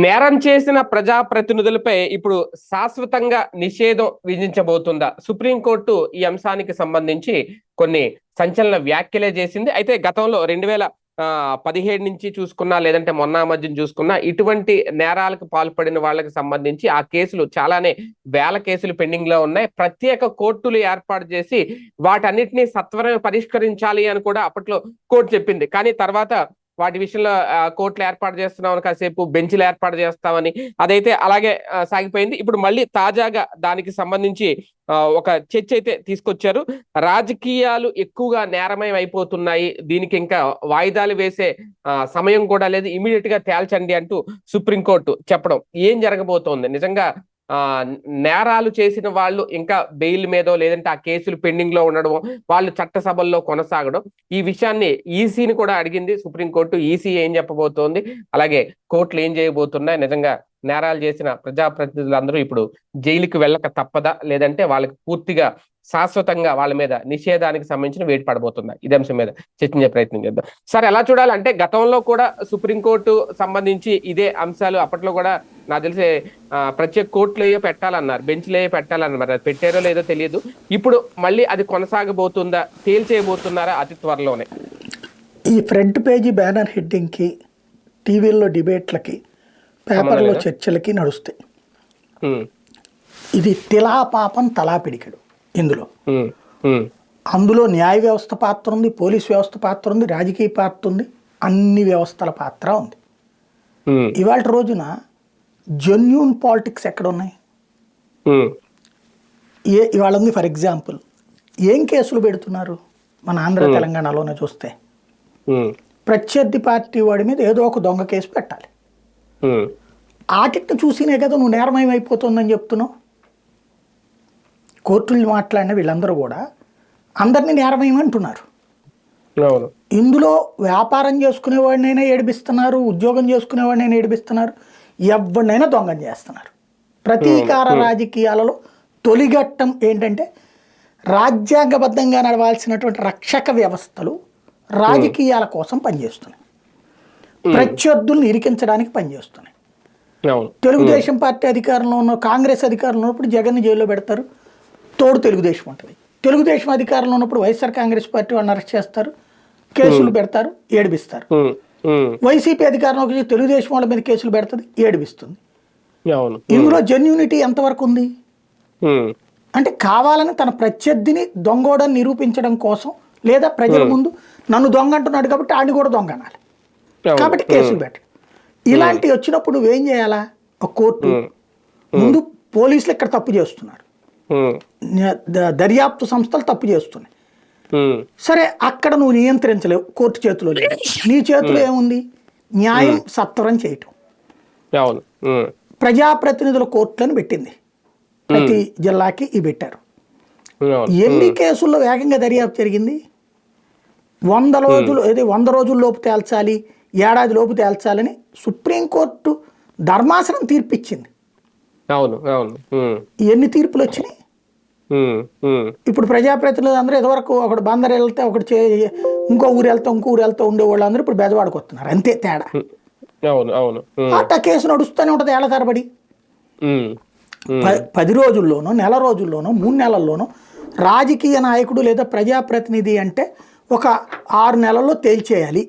నేరం చేసిన ప్రజాప్రతినిధులపై ఇప్పుడు శాశ్వతంగా నిషేధం విధించబోతుందా? సుప్రీంకోర్టు ఈ అంశానికి సంబంధించి కొన్ని సంచలన వ్యాఖ్యలే చేసింది. అయితే గతంలో రెండు వేల పదిహేడు నుంచి చూసుకున్నా లేదంటే మొన్న మధ్య చూసుకున్నా ఇటువంటి నేరాలకు పాల్పడిన వాళ్ళకి సంబంధించి ఆ కేసులు చాలానే వేల కేసులు పెండింగ్లో ఉన్నాయి. ప్రత్యేక కోర్టులు ఏర్పాటు చేసి వాటన్నిటిని సత్వరమే పరిష్కరించాలి అని కూడా అప్పట్లో కోర్టు చెప్పింది. కానీ తర్వాత వాటి విషయంలో ఆ, కోర్టులు ఏర్పాటు చేస్తున్నామని కాసేపు బెంచ్లు ఏర్పాటు చేస్తామని అదైతే అలాగే సాగిపోయింది. ఇప్పుడు మళ్ళీ తాజాగా దానికి సంబంధించి ఒక చర్చ అయితే తీసుకొచ్చారు. రాజకీయాలు ఎక్కువగా నేరమయం అయిపోతున్నాయి దీనికి ఇంకా వాయిదాలు వేసే సమయం కూడా లేదు. ఇమీడియట్గా తేల్చండి అంటూ సుప్రీంకోర్టు చెప్పడం. ఏం జరగబోతోంది? నిజంగా నేరాలు చేసిన వాళ్ళు ఇంకా బెయిల్ మీదో లేదంటే ఆ కేసులు పెండింగ్లో ఉండడం వాళ్ళు చట్టసభల్లో కొనసాగడం. ఈ విషయాన్ని ఈసీని కూడా అడిగింది సుప్రీంకోర్టు. ఈసీ ఏం చెప్పబోతోంది? అలాగే కోర్టులు ఏం చేయబోతున్నాయి? నిజంగా నేరాలు చేసిన ప్రజాప్రతినిధులందరూ ఇప్పుడు జైలుకి వెళ్ళక తప్పదా? లేదంటే వాళ్ళకి పూర్తిగా శాశ్వతంగా వాళ్ళ మీద నిషేధానికి సంబంధించిన వేటు పడబోతుందా? ఇదే అంశం మీద చర్చించే ప్రయత్నం చేద్దాం. సార్ ఎలా చూడాలంటే గతంలో కూడా సుప్రీంకోర్టు సంబంధించి ఇదే అంశాలు అప్పట్లో కూడా నాకు తెలిసే ప్రత్యేక కోర్టులు ఏయో పెట్టాలన్నారు బెంచ్లు ఏయో పెట్టాలన్నారు. అది పెట్టారో లేదో తెలియదు. ఇప్పుడు మళ్ళీ అది కొనసాగబోతుందా? తేల్చేయబోతున్నారా అతి త్వరలోనే. ఈ ఫ్రంట్ పేజీ బ్యానర్ హెడ్డింగ్కి టీవీల్లో డిబేట్లకి పేపర్లో? చర్చలకి నడుస్తాయి. ఇది తిలా పాపం తలా పిడికెడు ఇందులో అందులో న్యాయ వ్యవస్థ పాత్ర ఉంది పోలీస్ వ్యవస్థ పాత్ర ఉంది రాజకీయ పాత్ర ఉంది అన్ని వ్యవస్థల పాత్ర ఉంది. ఇవాళ రోజున జెన్యూన్ పాలిటిక్స్ ఎక్కడ ఉన్నాయి ఏ ఇవాళ ఉంది ఫర్ ఎగ్జాంపుల్. ఏం కేసులు పెడుతున్నారు మన ఆంధ్ర తెలంగాణలోనే చూస్తే? ప్రత్యర్థి పార్టీ వాడి మీద ఏదో ఒక దొంగ కేసు పెట్టాలి. ఆటిని చూసినే కదా నువ్వు నేరమయం అయిపోతుందని చెప్తున్నావు? కోర్టులు మాట్లాడిన వీళ్ళందరూ కూడా అందరినీ నేరమయం అంటున్నారు. ఇందులో వ్యాపారం చేసుకునేవాడినైనా ఏడిపిస్తున్నారు ఉద్యోగం చేసుకునేవాడినైనా ఏడిపిస్తున్నారు ఎవరినైనా దొంగం చేస్తున్నారు. ప్రతీకార రాజకీయాలలో తొలిఘట్టం ఏంటంటే రాజ్యాంగబద్ధంగా నడవాల్సినటువంటి రక్షక వ్యవస్థలు రాజకీయాల కోసం పనిచేస్తున్నాయి. ప్రత్యర్థుల్ని ఇరికించడానికి పనిచేస్తున్నాయి. తెలుగుదేశం పార్టీ అధికారంలో ఉన్న కాంగ్రెస్ అధికారంలో ఉన్నప్పుడు జగన్ జైల్లో పెడతారు. తోడు తెలుగుదేశం ఉంటుంది. తెలుగుదేశం అధికారంలో ఉన్నప్పుడు వైఎస్ఆర్ కాంగ్రెస్ పార్టీ వాళ్ళని అరెస్ట్ చేస్తారు. కేసులు పెడతారు ఏడిపిస్తారు. వైసీపీ అధికారంలోకి వచ్చి తెలుగుదేశం వాళ్ళ మీద కేసులు పెడుతుంది ఏడిపిస్తుంది. ఇందులో జెన్యూనిటీ ఎంతవరకు ఉంది? అంటే కావాలని తన ప్రత్యర్థిని దొంగోడని నిరూపించడం కోసం లేదా ప్రజల ముందు నన్ను దొంగ అంటున్నాడు కాబట్టి ఆడిని కూడా దొంగ అనాలి. కాబట్టి కేసులు పెట్టడు ఇలాంటివి వచ్చినప్పుడు నువ్వేం చేయాలా? ఒక కోర్టు ముందు పోలీసులు ఇక్కడ తప్పు చేస్తున్నారు. దర్యాప్తు సంస్థలు తప్పు చేస్తున్నాయి. సరే అక్కడ నువ్వు నియంత్రించలేవు కోర్టు చేతిలో లేదు నీ చేతిలో ఏముంది? న్యాయం సత్వరం చేయటం. ప్రజాప్రతినిధుల కోర్టులను పెట్టింది. ప్రతి జిల్లాకి ఇవి పెట్టారు. ఎన్ని కేసుల్లో వేగంగా దర్యాప్తు జరిగింది? వంద రోజులు ఏది వంద రోజుల లోపు తేల్చాలి? ఏడాది లోపు తేల్చాలని సుప్రీంకోర్టు ధర్మాసనం తీర్పిచ్చింది. అవును అవును. ఎన్ని తీర్పులు వచ్చినాయి? ఇప్పుడు ప్రజాప్రతినిధులు అందరూ ఇదివరకు ఒకటి బందర్ వెళ్తే ఒకటి చే ఇంకో ఊరు వెళ్తే ఇంకో ఊరు వెళ్తే ఉండే వాళ్ళందరూ ఇప్పుడు బెజవాడకు వస్తున్నారు. అంతే తేడా. అవును అట్ట కేసు నడుస్తూనే ఉంటుంది ఏళ్ళ తరబడి. పది రోజుల్లోనో నెల రోజుల్లోనో మూడు నెలల్లోనో రాజకీయ నాయకుడు లేదా ప్రజాప్రతినిధి అంటే ఒక ఆరు నెలల్లో తేల్చేయాలి.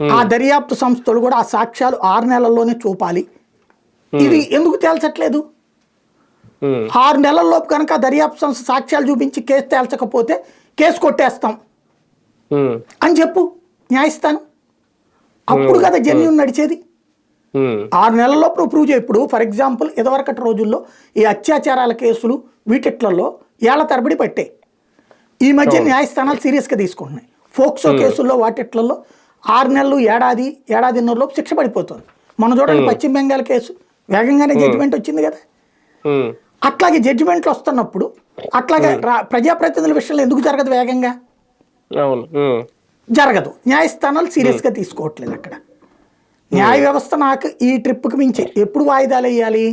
ఆ దర్యాప్తు సంస్థలు కూడా ఆ సాక్ష్యాలు ఆరు నెలల్లోనే చూపాలి. ఇది ఎందుకు తేల్చట్లేదు? ఆరు నెలల్లోపు కనుక దర్యాప్తు సంస్థ సాక్ష్యాలు చూపించి కేసు తేల్చకపోతే కేసు కొట్టేస్తాం. అని చెప్పు న్యాయస్థానం అప్పుడు కదా జెన్యున్ నడిచేది. ఆరు నెలల్లోపు నువ్వు ప్రూవ్ చేయి. ఇప్పుడు ఫర్ ఎగ్జాంపుల్ ఇదివరకటి రోజుల్లో ఈ అత్యాచారాల కేసులు వీటిట్లలో ఏళ్ళ తరబడి పట్టాయి ఈ మధ్య న్యాయస్థానాలు సీరియస్గా తీసుకుంటున్నాయి. ఫోక్సో కేసుల్లో వాటిట్లలో ఆరు నెలలు ఏడాది ఏడాదిన్నరలోపు శిక్ష పడిపోతుంది. మనం చూడండి పశ్చిమ బెంగాల్ కేసు. వేగంగానే జడ్జిమెంట్ వచ్చింది కదా. అట్లాగే జడ్జిమెంట్లు వస్తున్నప్పుడు అట్లాగే ప్రజాప్రతినిధుల విషయంలో ఎందుకు జరగదు వేగంగా? జరగదు. న్యాయస్థానాలు సీరియస్గా తీసుకోవట్లేదు అక్కడ. న్యాయ వ్యవస్థ నాకు ఈ ట్రిప్కి మించి ఎప్పుడు వాయిదాలు వేయాలి?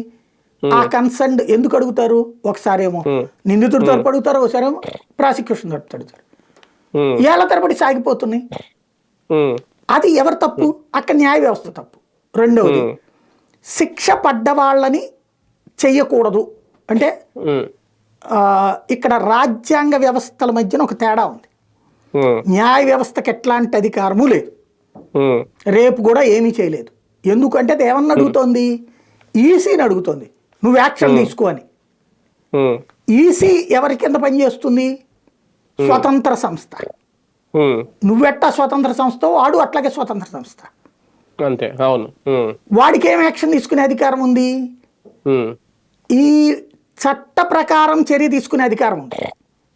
ఆ కన్సర్న్ ఎందుకు అడుగుతారు? ఒకసారేమో. నిందితుడు తరపు అడుగుతారు ఒకసారేమో ప్రాసిక్యూషన్ తరపు అడుగుతారు. ఏళ్ళ తరబడి సాగిపోతున్నాయి. అది ఎవరు తప్పు? అక్కడ న్యాయ వ్యవస్థ తప్పు. రెండవది శిక్ష పడ్డ వాళ్ళని చెయ్యకూడదు. అంటే ఇక్కడ రాజ్యాంగ వ్యవస్థల మధ్యన ఒక తేడా ఉంది. న్యాయ వ్యవస్థకి ఎట్లాంటి అధికారము లేదు. రేపు కూడా ఏమీ చేయలేదు. ఎందుకంటే అది ఏమన్నా అడుగుతోంది? ఈసీని అడుగుతోంది. నువ్వు యాక్షన్ తీసుకో అని. ఈసీ ఎవరి కింద పనిచేస్తుంది? స్వతంత్ర సంస్థ. నువ్వెట్టా స్వతంత్ర సంస్థ వాడు అట్లాగే స్వతంత్ర సంస్థ. అంతే అవును. వాడికి ఏం యాక్షన్ తీసుకునే అధికారం ఉంది? ఈ చట్ట ప్రకారం చర్య తీసుకునే అధికారం ఉంది.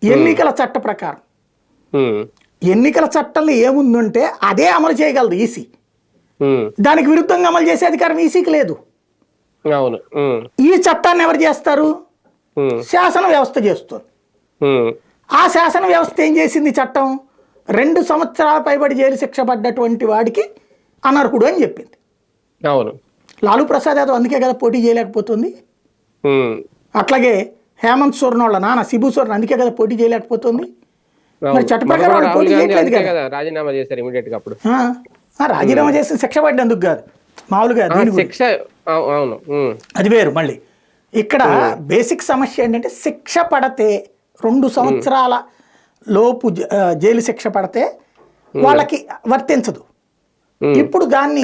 ఎన్నికల చట్ట ప్రకారం. ఎన్నికల చట్టంలో ఏముందంటే అదే అమలు చేయగలదు ఈసీ. దానికి విరుద్ధంగా అమలు చేసే అధికారం ఈసీకి లేదు. అవును. ఈ చట్టాన్ని ఎవరు చేస్తారు? శాసన వ్యవస్థ చేస్తుంది. ఆ శాసన వ్యవస్థ ఏం చేసింది చట్టం? రెండు సంవత్సరాల పైబడి జైలు శిక్ష పడ్డటువంటి వాడికి అనర్హుడు అని చెప్పింది. అవును. లాలూ ప్రసాద్ యాదవ్ అందుకే కదా పోటీ చేయలేకపోతుంది. అట్లాగే హేమంత్ సోరెన్ వాళ్ళ నాన్న సిబు సోరెన్ అందుకే కదా పోటీ చేయలేకపోతుంది. మరి చట్ట ప్రకారం వాళ్ళు పోటీ చేయట్లేదు కదా. రాజీనామా చేశారు ఇమీడియట్గా అప్పుడు. రాజీనామా చేసిన శిక్ష పడ్డందుకు కాదు. మామూలుగా. శిక్ష అవు- అవును. అది వేరు మళ్ళీ. ఇక్కడ బేసిక్ సమస్య ఏంటంటే శిక్ష పడితే రెండు సంవత్సరాల లోపు జైలు శిక్ష పడితే వాళ్ళకి వర్తించదు. ఇప్పుడు దాన్ని.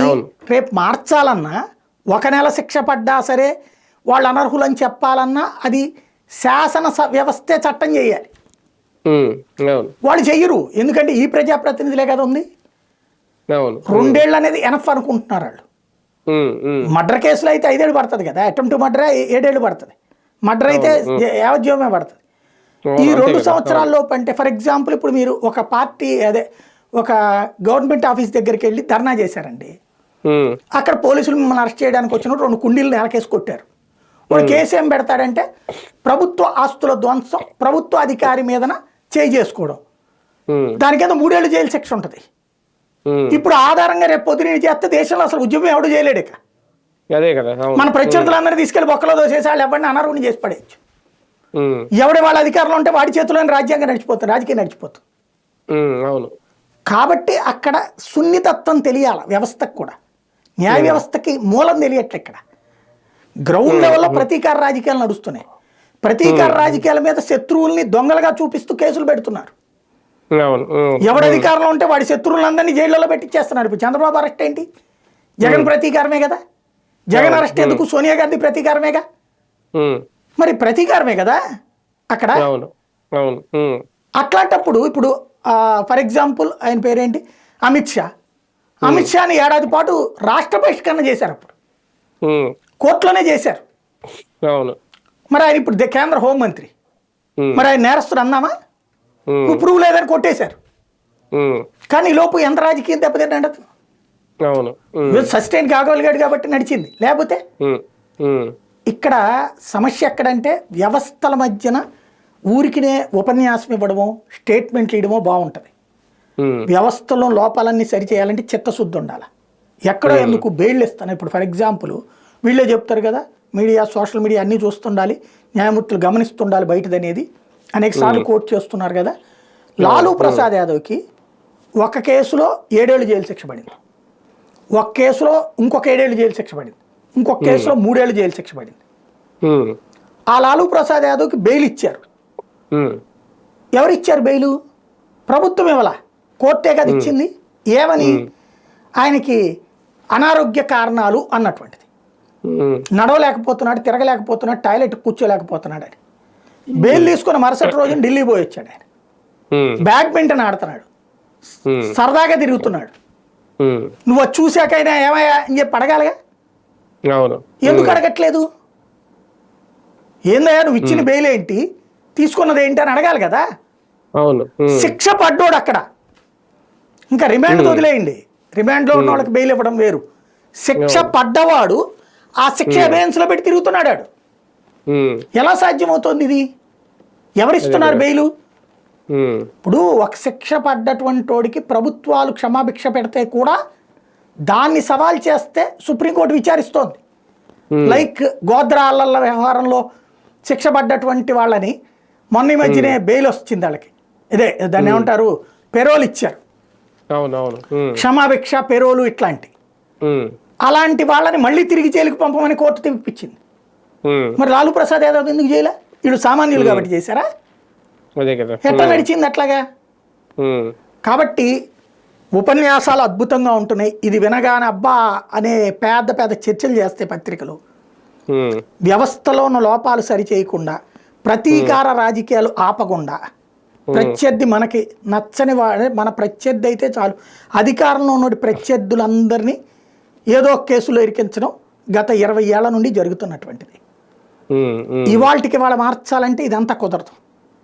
రేపు మార్చాలన్నా ఒక నెల శిక్ష పడ్డా సరే వాళ్ళు అనర్హులని చెప్పాలన్నా అది శాసన స- వ్యవస్థే చట్టం చేయాలి. వాళ్ళు చెయ్యరు. ఎందుకంటే ఈ ప్రజాప్రతినిధులే కదా ఉంది. రెండేళ్ళు అనేది ఎనఫ్ అనుకుంటున్నారు వాళ్ళు. మర్డర్ కేసులో అయితే ఐదేళ్ళు పడుతుంది కదా. అటెంప్ట్ మర్డర్ ఏడేళ్ళు పడుతుంది. మర్డర్ అయితే యావజ్జీవమే పడుతుంది. ఈ రెండు కదా. సంవత్సరాల లోపు అంటే ఫర్ ఎగ్జాంపుల్ ఇప్పుడు మీరు ఒక పార్టీ అదే ఒక గవర్నమెంట్ ఆఫీస్ దగ్గరికి వెళ్ళి ధర్నా చేశారండి. అక్కడ పోలీసులు మిమ్మల్ని అరెస్ట్ చేయడానికి వచ్చినప్పుడు రెండు కుండీలు నేలకేసి కొట్టారు. వాడు కేసు ఏం పెడతాడంటే ప్రభుత్వ ఆస్తుల ధ్వంసం ప్రభుత్వ అధికారి మీదన చేయి చేసుకోవడం. దాని కింద మూడేళ్ళు జైలు శిక్ష ఉంటుంది. ఇప్పుడు ఆధారంగా రేపు పొద్దున చేస్తే దేశంలో అసలు ఉద్యమం ఎవడు చేయలేడు ఇక. మన ప్రత్యర్థులందరినీ తీసుకెళ్ళి బొక్కలో దోసేసి వాళ్ళు ఎవరిని అనర్హుని చేసి పడేయచ్చు. ఎవడి వాళ్ళ అధికారంలో ఉంటే వాడి చేతిలోని రాజ్యాంగం నడిచిపోతుంది రాజకీయం నడిచిపోతుంది. అవును. కాబట్టి అక్కడ సున్నితత్వం తెలియాల వ్యవస్థకు కూడా. న్యాయ వ్యవస్థకి మూలం తెలియట్లే ఇక్కడ. గ్రౌండ్ లెవెల్లో ప్రతీకార రాజకీయాలు నడుస్తున్నాయి. ప్రతీకార రాజకీయాల మీద శత్రువుల్ని దొంగలుగా చూపిస్తూ కేసులు పెడుతున్నారు. ఎవడి అధికారంలో ఉంటే వాడి శత్రువులందరినీ జైళ్ళలో పెట్టించేస్తున్నారు ఇప్పుడు చంద్రబాబు అరెస్ట్ ఏంటి? జగన్ ప్రతీకారమే కదా జగన్ అరెస్ట్ ఎందుకు? సోనియా గాంధీ ప్రతీకారమేగా? మరి ప్రతీకారమే కదా అక్కడ? అవును. అట్లాంటప్పుడు ఇప్పుడు ఫర్ ఎగ్జాంపుల్ ఆయన పేరేంటి? అమిత్ షా. అమిత్ షాని ఏడాది పాటు రాష్ట్ర బహిష్కరణ చేశారు అప్పుడు. కోర్టులోనే చేశారు. అవును. మరి ఆయన ఇప్పుడు కేంద్ర హోంమంత్రి మరి ఆయన నేరస్తుడు అన్నామా? ప్రూవ్ లేదని కొట్టేశారు. కానీ ఈ లోపు ఎంత రాజకీయం దెబ్బతింటే అవును. సస్టైన్ కాగలిగాడు కాబట్టి నడిచింది. లేకపోతే? ఇక్కడ సమస్య ఎక్కడంటే వ్యవస్థల మధ్యన ఊరికినే ఉపన్యాసం ఇవ్వడమో స్టేట్మెంట్లు ఇవ్వడమో బాగుంటుంది. వ్యవస్థలో లోపాలన్నీ సరిచేయాలంటే చిత్తశుద్ధి ఉండాలి. ఎక్కడో ఎందుకు బెయిల్ ఇస్తాను. ఇప్పుడు ఫర్ ఎగ్జాంపుల్ వీళ్ళే చెప్తారు కదా మీడియా సోషల్ మీడియా అన్నీ చూస్తుండాలి న్యాయమూర్తులు గమనిస్తుండాలి బయటదనేది. అనేక సార్లు కోర్టు చేస్తున్నారు కదా. లాలూ ప్రసాద్ యాదవ్కి ఒక కేసులో ఏడేళ్ళు జైలు శిక్ష పడింది. ఒక కేసులో ఇంకొక ఏడేళ్ళు జైలు శిక్ష పడింది. ఇంకొక కేసులో మూడేళ్ళు జైలు శిక్ష పడింది. ఆ లాలూ ప్రసాద్ యాదవ్కి బెయిల్ ఇచ్చారు. ఉమ్, ఎవరు ఇచ్చారు బెయిలు? ప్రభుత్వం ఇవ్వాల? కోర్టే కదా ఇచ్చింది. ఏమని? ఆయనకి అనారోగ్య కారణాలు అన్నటువంటిది. నడవలేకపోతున్నాడు తిరగలేకపోతున్నాడు టాయిలెట్ కూర్చోలేకపోతున్నాడు అని బెయిల్ తీసుకున్న మరుసటి రోజున ఢిల్లీ పోయి వచ్చాడు ఆయన. బ్యాడ్మింటన్ ఆడుతున్నాడు. సరదాగా తిరుగుతున్నాడు. నువ్వు చూశాకైనా ఏమయ్యా అని చెప్పి అడగాలిగా? ఎందుకు అడగట్లేదు? ఏందయ్యా నువ్వు ఇచ్చిన బెయిల్ ఏంటి తీసుకున్నది ఏంటి అని అడగాలి కదా? అవును. శిక్ష పడ్డోడు అక్కడ. ఇంకా రిమాండ్ వదిలేయండి. రిమాండ్లో ఉన్న వాళ్ళకి బెయిల్ ఇవ్వడం వేరు. శిక్ష పడ్డవాడు ఆ శిక్ష అబేయన్స్లో పెట్టి తిరుగుతున్నాడు ఆడు. ఉమ్, ఎలా సాధ్యమవుతోంది ఇది? ఎవరిస్తున్నారు బెయిలు? ఇప్పుడు ఒక శిక్ష పడ్డటువంటి వాడికి ప్రభుత్వాలు క్షమాభిక్ష పెడితే కూడా దాన్ని సవాల్ చేస్తే సుప్రీంకోర్టు విచారిస్తోంది. Hmm. లైక్ గోద్రా అల్లల్ల వ్యవహారంలో శిక్ష పడ్డటువంటి వాళ్ళని మొన్న ఈ మధ్యనే బెయిల్ వచ్చింది వాళ్ళకి. ఇదే దాన్ని ఏమంటారు? పెరోల్ ఇచ్చారు. క్షమాభిక్ష పెరోలు ఇట్లాంటి. అలాంటి వాళ్ళని మళ్ళీ తిరిగి జైలుకి పంపమని కోర్టు తెప్పించింది. మరి లాలూ ప్రసాద్ యాదవ్ ఎందుకు చేయలే వీళ్ళు సామాన్యులు కాబట్టి చేశారా? ఎట్లా నడిచింది అట్లాగా? కాబట్టి ఉపన్యాసాలు అద్భుతంగా ఉంటున్నాయి. ఇది వినగానే అబ్బా అనే పెద్ద పెద్ద చర్చలు చేస్తాయి పత్రికలు. వ్యవస్థలో ఉన్న లోపాలు సరిచేయకుండా ప్రతీకార రాజకీయాలు ఆపకుండా ప్రత్యర్థి మనకి నచ్చని వాడే మన ప్రత్యర్థి అయితే చాలు. అధికారంలో ఉన్న ప్రత్యర్థులందరినీ ఏదో కేసులో ఇరికించడం గత ఇరవై ఏళ్ళ నుండి జరుగుతున్నటువంటిది. ఇవాళకి వాళ్ళ మార్చాలంటే ఇదంతా కుదరదు.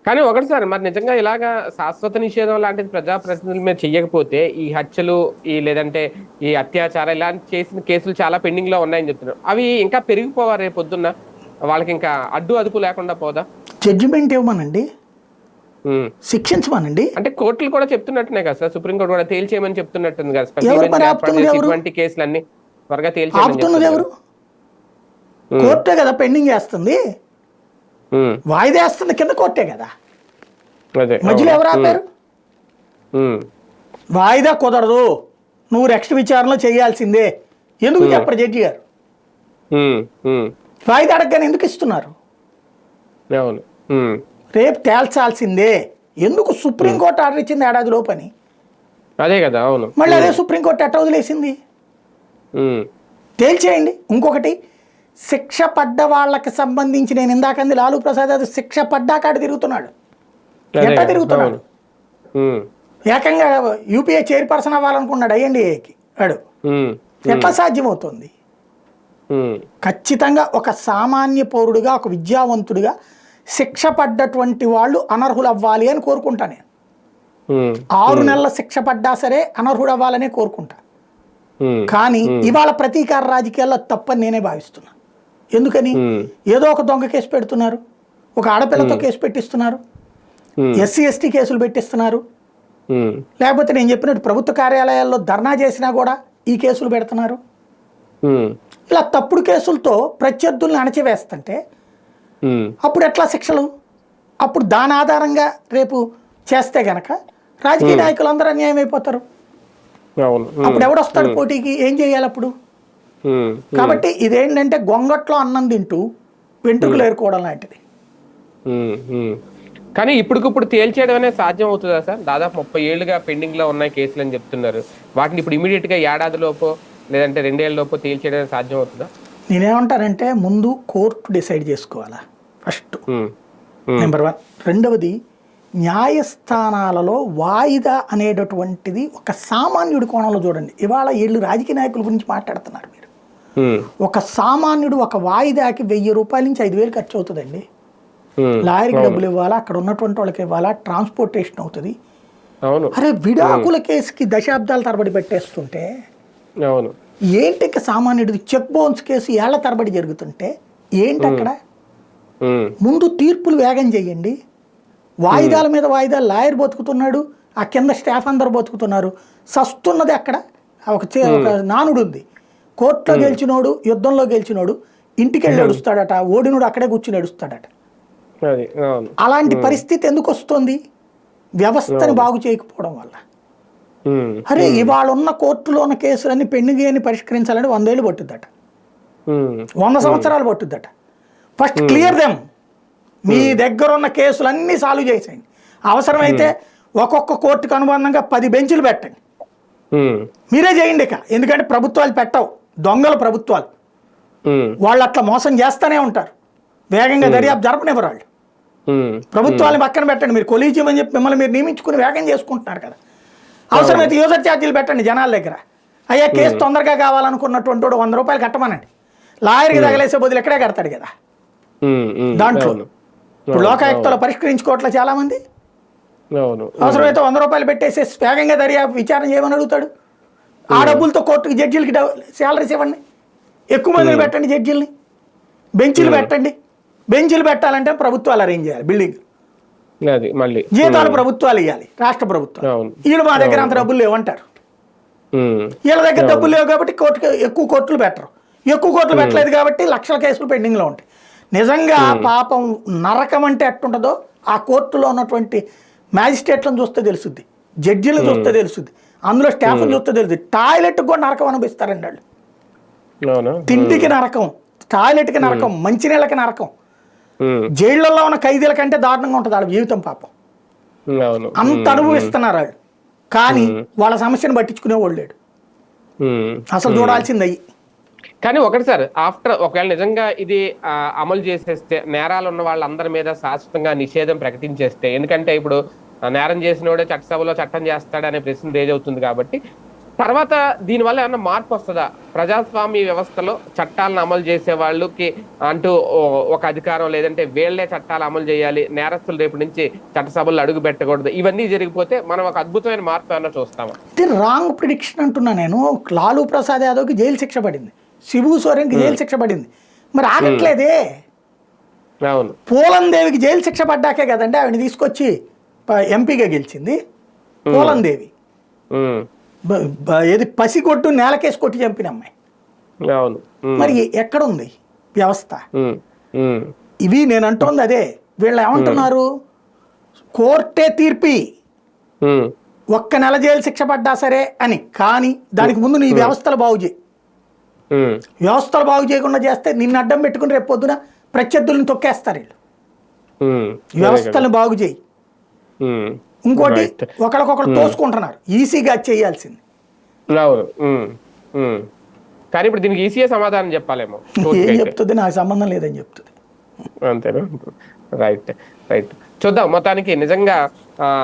కానీ ఒకటి సార్ మరి నిజంగా ఇలాగా శాశ్వత నిషేధం లాంటిది ప్రజాప్రతినిధుల మీద చెయ్యకపోతే ఈ హత్యలు ఈ లేదంటే ఈ అత్యాచారం ఇలాంటి చేసిన కేసులు చాలా పెండింగ్లో ఉన్నాయని చెప్తున్నారు. అవి ఇంకా పెరిగిపోవా రేపు పొద్దున్న? వాళ్ళకి ఇంకా అడ్డు అదుపు లేకుండా పోదా? జడ్జిమెంట్ ఇవ్వమనండి. శిక్షించమనండి. అంటే కోర్టులు కూడా చెప్తున్నట్టునే కదా సార్ సుప్రీంకోర్టు కూడా తేల్చేయమని చెప్తున్నట్టుంది కదా? ఇటువంటి కేసులన్నీ త్వరగా తేల్చేయమని. కోర్టే కదా పెండింగ్ వేస్తుంది ఉమ్, వాయిదా వేస్తుంది కింద కోర్టే కదా. మధ్యలో ఎవరు ఆపారు? వాయిదా కుదరదు. నువ్వు నెక్స్ట్ విచారణలో చేయాల్సిందే. ఎందుకు చెప్పరు జడ్జి గారు? వాయిదా అడగగానే ఎందుకు ఇస్తున్నారు? రేపు తేల్చాల్సిందే. ఎందుకు సుప్రీంకోర్టు ఆర్డర్ ఇచ్చింది ఏడాది లోపని? అదే కదా అవును. మళ్ళీ అదే సుప్రీంకోర్టు ఎట్ట వదిలేసింది? తేల్చేయండి. ఇంకొకటి శిక్ష పడ్డ వాళ్ళకి సంబంధించి నేను ఇందాకంది లాలూ ప్రసాద్ యాదవ్ శిక్ష పడ్డాక ఆడ తిరుగుతున్నాడు. ఎట్లా తిరుగుతున్నాడు? ఏకంగా యూపీఏ చైర్పర్సన్ అవ్వాలనుకున్నాడు ఐఎన్డిఏకి వాడు ఎట్లా సాధ్యమవుతుంది? ఖచ్చితంగా ఒక సామాన్య పౌరుడిగా ఒక విద్యావంతుడిగా శిక్ష పడ్డటువంటి వాళ్ళు అనర్హులు అవ్వాలి అని కోరుకుంటా నేను. ఆరు నెలల శిక్ష పడ్డా సరే అనర్హుడు అవ్వాలనే కోరుకుంటా కానీ ఇవాళ ప్రతీకార రాజకీయాల్లో తప్పని నేనే భావిస్తున్నా. ఎందుకని? ఏదో ఒక దొంగ కేసు పెడుతున్నారు. ఒక ఆడపిల్లతో కేసు పెట్టిస్తున్నారు. ఎస్సీ ఎస్టీ కేసులు పెట్టిస్తున్నారు. లేకపోతే నేను చెప్పినట్టు ప్రభుత్వ కార్యాలయాల్లో ధర్నా చేసినా కూడా ఈ కేసులు పెడుతున్నారు. ఇలా తప్పుడు కేసులతో ప్రత్యర్థుల్ని అణచివేస్తుంటే అప్పుడు ఎట్లా శిక్షలు? అప్పుడు దాని ఆధారంగా రేపు చేస్తే గనక రాజకీయ నాయకులు అందరూ అన్యాయం అయిపోతారు అప్పుడు ఎవడొస్తాడు పోటీకి? ఏం చేయాలి అప్పుడు కాబట్టి ఇదేంటంటే గొంగట్లో అన్నం తింటూ వెంట్రుకలు ఏరుకోవడం లాంటిది. ఉమ్. కానీ ఇప్పటికిప్పుడు తేల్చేయడం అనేది సాధ్యం అవుతుందా సార్? దాదాపు ముప్పై ఏళ్ళుగా పెండింగ్లో ఉన్నాయి కేసులు అని చెప్తున్నారు. వాటిని ఇప్పుడు ఇమీడియట్గా ఏడాది లోపో లేదంటే రెండేళ్ళ లోపో తేల్చేయడం సాధ్యం అవుతుందా నేనేమంటానంటే ముందు కోర్టు డిసైడ్ చేసుకోవాలా ఫస్ట్. నెంబర్ వన్ రెండవది న్యాయస్థానాలలో వాయిదా అనేటటువంటిది ఒక సామాన్యుడి కోణంలో చూడండి. ఇవాళ వీళ్ళు రాజకీయ నాయకుల గురించి మాట్లాడుతున్నారు మీరు. ఒక సామాన్యుడు ఒక వాయిదాకి వెయ్యి రూపాయల నుంచి ఐదు వేలు ఖర్చు అవుతుందండి. ఉమ్, లాయర్కి డబ్బులు ఇవ్వాలా? అక్కడ ఉన్నటువంటి వాళ్ళకి ఇవ్వాలా? ట్రాన్స్పోర్టేషన్ అవుతుంది. అరే విడాకుల కేసుకి దశాబ్దాల తరబడి పెట్టేస్తుంటే ఏంటి సామాన్యుడిది చెక్ బౌన్స్ కేసు ఏళ్ళ తరబడి జరుగుతుంటే ఏంటి అక్కడ ముందు తీర్పులు వేగం చేయండి. వాయిదాల మీద వాయిదాలు లాయర్ బతుకుతున్నాడు. ఆ కింద స్టాఫ్ అందరు బతుకుతున్నారు. సస్తున్నది అక్కడ ఒక నానుడు ఉంది కోర్టులో గెలిచినోడు యుద్ధంలో గెలిచినోడు ఇంటికి వెళ్ళి ఏడుస్తాడట ఓడినోడు అక్కడే కూర్చుని ఏడుస్తాడట. అవును. అలాంటి పరిస్థితి ఎందుకు వస్తుంది? వ్యవస్థని బాగు చేయకపోవడం వల్ల. అరే ఇవాళ ఉన్న కోర్టులో ఉన్న కేసులన్నీ పెండింగ్ అని పరిష్కరించాలంటే వందేళ్ళు పట్టుద్దట. వంద సంవత్సరాలు పట్టుద్దట. First clear them. మీ దగ్గర ఉన్న కేసులన్నీ సాల్వ్ చేసేయండి. అవసరమైతే ఒక్కొక్క కోర్టుకు అనుబంధంగా పది బెంచులు పెట్టండి. మీరే చేయండి ఇక. ఎందుకంటే ప్రభుత్వాలు పెట్టవు. దొంగల ప్రభుత్వాలు. వాళ్ళు అట్లా మోసం చేస్తూనే ఉంటారు. వేగంగా దర్యాప్తు జరపనివ్వరు వాళ్ళు. ఉమ్, ప్రభుత్వాలను పక్కన పెట్టండి మీరు కొలీజియం అని చెప్పి మిమ్మల్ని మీరు నియమించుకుని వేగం చేసుకుంటున్నారు కదా. అవసరమైతే యూజర్ ఛార్జీలు పెట్టండి జనాల దగ్గర. అయ్యా కేసు తొందరగా కావాలనుకున్నటువంటి వాడు వంద రూపాయలు కట్టమనండి. లాయర్కి తగలేసే బదులు ఎక్కడే కడతాడు కదా. దాంట్లో. ఇప్పుడు లోకాయుక్తలో పరిష్కరించుకోవట్లే చాలా మంది అవసరమైతే వంద రూపాయలు పెట్టేసి వేగంగా దర్యాప్తు విచారణ చేయమని అడుగుతాడు. ఆ డబ్బులతో కోర్టుకి జడ్జీలకి శాలరీస్ ఇవ్వండి. ఎక్కువ మందిని పెట్టండి జడ్జీలని. బెంచీలు పెట్టండి. బెంచీలు పెట్టాలంటే ప్రభుత్వాలు అరేంజ్ చేయాలి బిల్డింగ్ మళ్ళీ. జీతాలు ప్రభుత్వాలు ఇవ్వాలి రాష్ట్ర ప్రభుత్వం వీళ్ళు మా దగ్గర అంత డబ్బులు లేవంటారు. వీళ్ళ దగ్గర డబ్బులు లేవు కాబట్టి కోర్టుకి ఎక్కువ కోర్టులు పెట్టరు. ఎక్కువ కోర్టులు పెట్టలేదు కాబట్టి లక్షల కేసులు పెండింగ్లో ఉంటాయి. నిజంగా పాపం నరకం అంటే ఎట్టుంటుందో ఆ కోర్టులో ఉన్నటువంటి మ్యాజిస్ట్రేట్లను చూస్తే తెలుసుద్ది. జడ్జిలను చూస్తే తెలుసుద్ది. అందులో స్టాఫ్ని చూస్తే తెలుస్తుంది టాయిలెట్ కూడా నరకం అనిపిస్తారండి వాళ్ళు. తిండికి నరకం టాయిలెట్కి నరకం మంచినీళ్ళకి నరకం. జైళ్ళల్లో ఉన్న ఖైదీల కంటే దారుణంగా ఉంటుంది వాళ్ళ జీవితం పాపం. అంత అనుభవిస్తున్నారు వాళ్ళు. కానీ వాళ్ళ సమస్యను పట్టించుకునే వాళ్ళు లేడు. అసలు చూడాల్సింది. అయ్యి కానీ ఒకటి సార్ ఆఫ్టర్ ఒకవేళ నిజంగా ఇది అమలు చేసేస్తే నేరాలు ఉన్న వాళ్ళందరి మీద శాశ్వతంగా నిషేధం ప్రకటించేస్తే ఎందుకంటే ఇప్పుడు నేరం చేసినోడే చట్టసభలో చట్టం చేస్తాడనే ప్రశ్న రేజ్ అవుతుంది కాబట్టి. తర్వాత దీనివల్ల ఏమన్నా మార్పు వస్తుందా? ప్రజాస్వామ్య వ్యవస్థలో చట్టాలను అమలు చేసే వాళ్ళకి అంటూ ఒక అధికారం లేదంటే వీళ్ళే చట్టాలు అమలు చేయాలి నేరస్తులు రేపు నుంచి చట్టసభల్లో అడుగు పెట్టకూడదు. ఇవన్నీ జరిగిపోతే మనం ఒక అద్భుతమైన మార్పు ఏమన్నా చూస్తామా? ఇది రాంగ్ ప్రిడిక్షన్ అంటున్నా నేను. లాలూ ప్రసాద్ యాదవ్కి జైలు శిక్ష పడింది. శిబు సోరెన్కి జైలు శిక్ష పడింది. మరి ఆగట్లేదే? అవును. పూలం దేవికి జైలు శిక్ష పడ్డాకే కదండి ఆవిడ తీసుకొచ్చి ఎంపీగా గెలిచింది పూలం దేవి. ఉమ్, బ- బ- ఏది పసిగొట్టు నేలకేసి కొట్టి చంపిన అమ్మాయి. మరి ఎక్కడుంది వ్యవస్థ. ఇవి నేను అంటోంది అదే. వీళ్ళు ఏమంటున్నారు? కోర్టే తీర్పి. ఒక్క నెల జైలు శిక్ష పడ్డా సరే అని. కానీ దానికి ముందు నీ వ్యవస్థలు బాగు చేయి. వ్యవస్థలు బాగు చేయకుండా చేస్తే నిన్ను అడ్డం పెట్టుకుని రేపు పొద్దున ప్రత్యర్థులను తొక్కేస్తారు వీళ్ళు. వ్యవస్థలను బాగు చేయి. ఇంకోటి. ఒకరికొకరు తోసుకుంటున్నారు. ఈసీగా చేయాల్సింది. కానీ ఇప్పుడు దీనికి ఈసీఏ సమాధానం చెప్పాలేమో. ఏం. చెప్తుంది? నాకు సంబంధం లేదని చెప్తుంది. అంతేనా? రైట్. రైట్. చూద్దాం. మొత్తానికి నిజంగా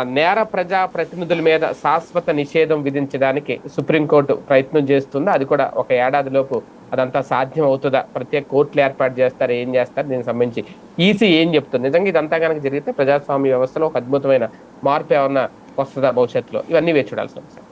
నేర ప్రజా ప్రతినిధుల మీద శాశ్వత నిషేధం విధించడానికి సుప్రీంకోర్టు ప్రయత్నం చేస్తుందా. అది కూడా ఒక ఏడాది లోపు అదంతా సాధ్యం అవుతుందా ప్రత్యేక కోర్టులు ఏర్పాటు చేస్తారు ఏం చేస్తారు? దీనికి సంబంధించి ఈసీ ఏం చెప్తుంది? నిజంగా ఇదంతా కనుక జరిగితే ప్రజాస్వామ్య వ్యవస్థలో ఒక అద్భుతమైన మార్పు ఏమన్నా వస్తుందా భవిష్యత్తులో? ఇవన్నీ వేచి చూడాల్సి